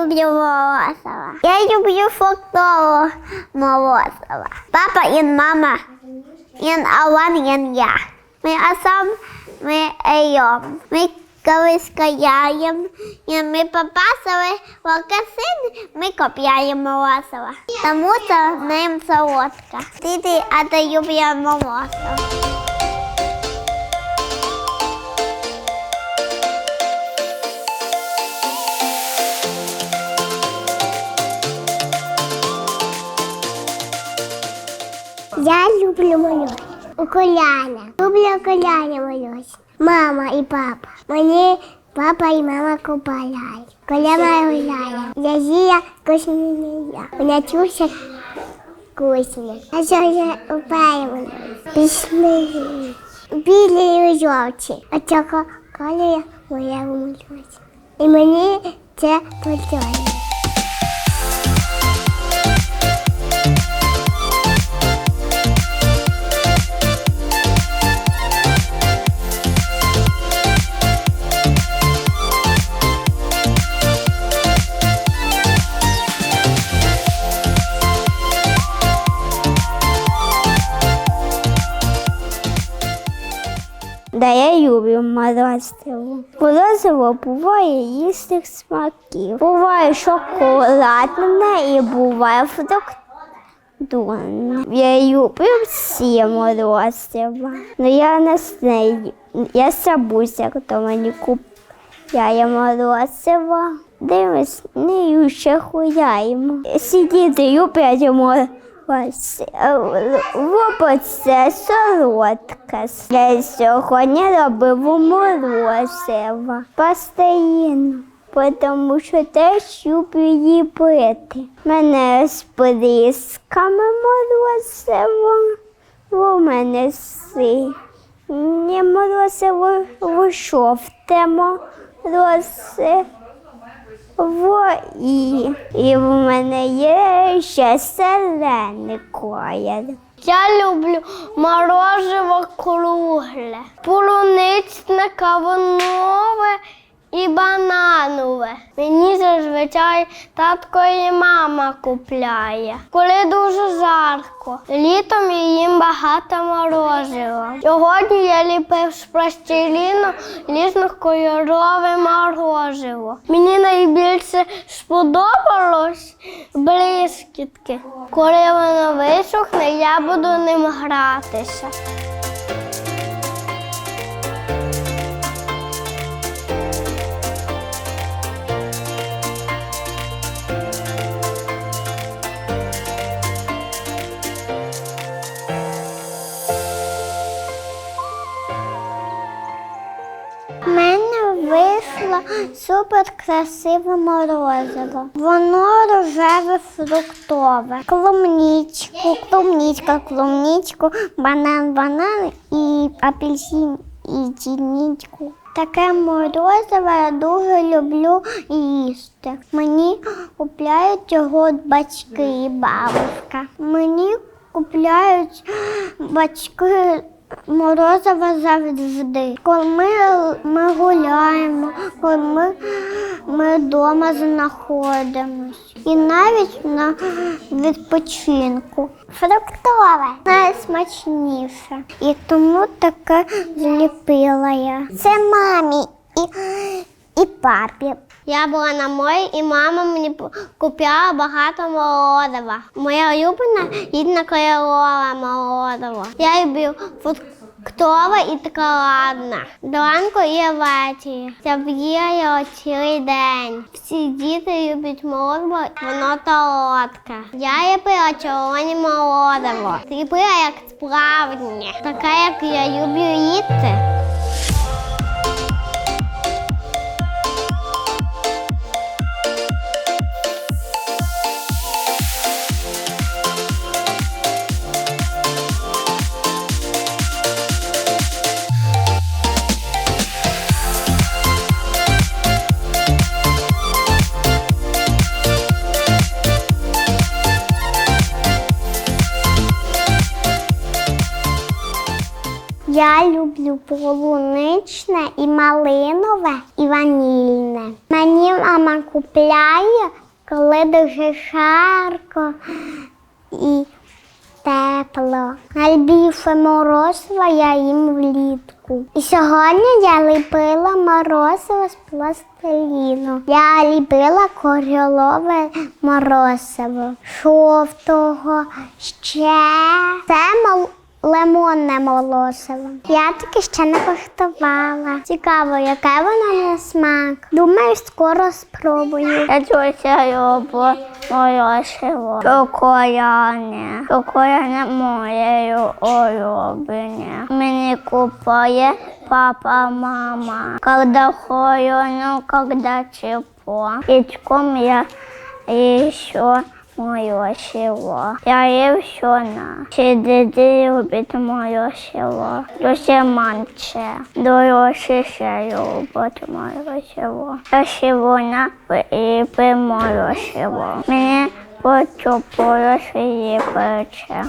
Люблю морозиво. Я люблю фруктове морозиво. Папа і мама, і Алан, і я. Ми сам ми ейом. Ми колись каяємо, і ми попасили в магазин, ми купляємо морозиво. Тому це ним солодка. Діти, а ти люблю морозиво. Окуляна. Люблю окуляна малюсь. Мама і папа. Мені папа і мама купають. Коляна гуляє. Я зія вкусні не я. Вона чуся вкусні. А що я купаю Пішли. Білі і жовті. А цього кольору моя малюсь. І мені це подобається. Да я люблю морозиво. Морозиво буває різних смаків. Буває шоколадне і буває фруктовне. Я люблю всі морозива. Ну я не знаю. Я забуся, хто мені купляє морозиво. Дивись, не ще гуляємо. Сидіти люблять морозиво. Ось це солодке. Я сьогодні робив морозиво постійно, тому що теж люблю її пити. Мене з бризками морозиво, у мене синє морозиво, жовте морозиво. І, і в мене є ще зелений колір. Я люблю морожево кругле, полуничне, кавунове і бананове. Мені зазвичай татко і мама купляє, коли дуже жарко. Літом їм багато морозива. Сьогодні я ліпив з пластиліну різнокольорове морозиво. Мені найбільше сподобалось блискітки. Коли воно висохне, я буду ним гратися. У мене вийшло супер красиве морозиво. Воно рожеве фруктове. Клубничку, клубничка, клубничку, банан, банан і апельсин і чільничку. Таке морозиво я дуже люблю їсти. Мені купляють його батьки і бабушка. Мені купляють батьки морозиво завжди. Коли ми, ми гуляємо, коли ми, ми вдома знаходимося. І навіть на відпочинку. Фруктове найсмачніше. І тому таке зліпила я. Це мамі і, і папі. Я була на морі, і мама мені купляла багато морозива. Моя улюблена рідна кольорова морозиво. Я люблю фруктове і шоколадне. Зранку і ввечері. Я б'є цілий день. Всі діти люблять морозиво, воно толодке. Я люблю червоні морозиво. Люблю як справжнє. Таке, як я люблю їсти. Я люблю полуничне і малинове, і ванільне. Мені мама купляє, коли дуже жарко і тепло. Найбільше морозива я їм влітку. І сьогодні я ліпила морозиво з пластиліну. Я ліпила корольове морозиво жовтого ще. Це мол... лимонне морозиво. Я таке ще не коштувала. Цікаво, яке воно на смак. Думаю, скоро спробую. Я дуже люблю морозиво. Шоколадне. Шоколадне моє улюблене. Мені купає папа, мама. Когда холодно, когда тепло. Летьком я еще морозиво. Я ем все любить моє морозиво. Дуже менше. Дорослі ще люблять морозиво. Я сьогодні випив морозиво. Мені почупилося її пече.